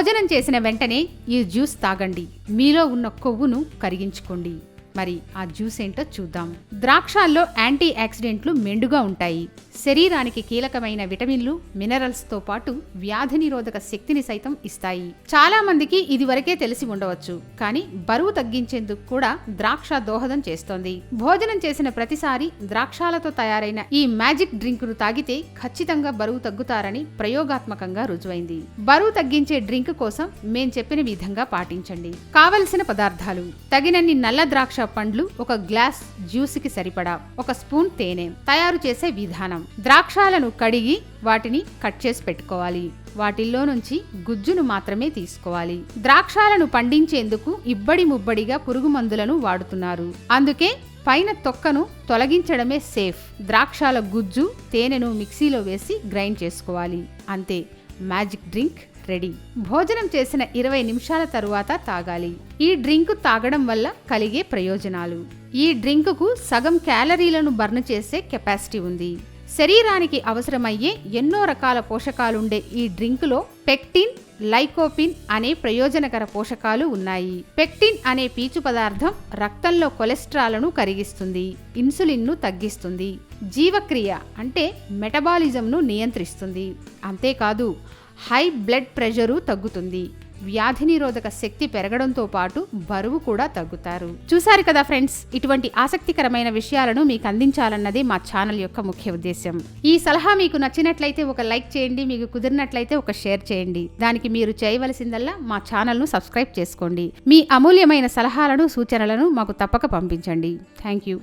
భోజనం చేసిన వెంటనే ఈ జ్యూస్ తాగండి. మీలో ఉన్న కొవ్వును కరిగించుకోండి. మరి ఆ జ్యూస్ ఏంటో చూద్దాం. ద్రాక్షాల్లో యాంటీ యాక్సిడెంట్లు మెండుగా ఉంటాయి. శరీరానికి కీలకమైన విటమిన్లు మినరల్స్తో పాటు వ్యాధి నిరోధక శక్తిని సైతం ఇస్తాయి. చాలా మందికి ఇదివరకే తెలిసి ఉండవచ్చు. కానీ బరువు తగ్గించేందుకు కూడా ద్రాక్ష దోహదం చేస్తోంది. భోజనం చేసిన ప్రతిసారి ద్రాక్షాలతో తయారైన ఈ మ్యాజిక్ డ్రింక్ను తాగితే ఖచ్చితంగా బరువు తగ్గుతారని ప్రయోగాత్మకంగా రుజువైంది. బరువు తగ్గించే డ్రింక్ కోసం మేం చెప్పిన విధంగా పాటించండి. కావలసిన పదార్థాలు. తగినన్ని నల్ల ద్రాక్ష పండ్లు ఒక గ్లాస్ జ్యూస్కి సరిపడా ఒక స్పూన్ తేనె తయారు చేసే విధానం. ద్రాక్షాలను కడిగి వాటిని కట్ చేసి పెట్టుకోవాలి. వాటిల్లో నుంచి గుజ్జును మాత్రమే తీసుకోవాలి. ద్రాక్షాలను పండించేందుకు ఇబ్బడి ముబ్బడిగా పురుగు మందులను వాడుతున్నారు. అందుకే పైన తొక్కను తొలగించడమే సేఫ్. ద్రాక్షాల గుజ్జు తేనెను మిక్సీలో వేసి గ్రైండ్ చేసుకోవాలి. అంతే. Magic drink ready. భోజనం చేసిన ఇరవై నిమిషాల తరువాత తాగాలి. ఈ డ్రింక్ తాగడం వల్ల కలిగే ప్రయోజనాలు. ఈ డ్రింకుకు సగం క్యాలరీలను బర్న్ చేసే కెపాసిటీ ఉంది. శరీరానికి అవసరమయ్యే ఎన్నో రకాల పోషకాలుండే ఈ డ్రింకులో పెక్టిన్ లైకోపిన్ అనే ప్రయోజనకర పోషకాలు ఉన్నాయి. పెక్టిన్ అనే పీచు పదార్థం రక్తంలో కొలెస్ట్రాల్ను కరిగిస్తుంది ఇన్సులిన్ను తగ్గిస్తుంది జీవక్రియ అంటే మెటబాలిజంను నియంత్రిస్తుంది. అంతేకాదు హై బ్లడ్ ప్రెషరు తగ్గుతుంది. వ్యాధి నిరోధక శక్తి పెరగడంతో పాటు బరువు కూడా తగ్గుతారు. చూసారు కదా ఫ్రెండ్స్ ఇటువంటి ఆసక్తికరమైన విషయాలను మీకు అందించాలన్నదే మా ఛానల్ యొక్క ముఖ్య ఉద్దేశం ఈ సలహా మీకు నచ్చినట్లయితే ఒక లైక్ చేయండి మీకు కుదిరినట్లయితే ఒక షేర్ చేయండి. దానికి మీరు చేయవలసిందల్లా మా ఛానల్ను సబ్స్క్రైబ్ చేసుకోండి. మీ అమూల్యమైన సలహాలను సూచనలను మాకు తప్పక పంపించండి. Thank you.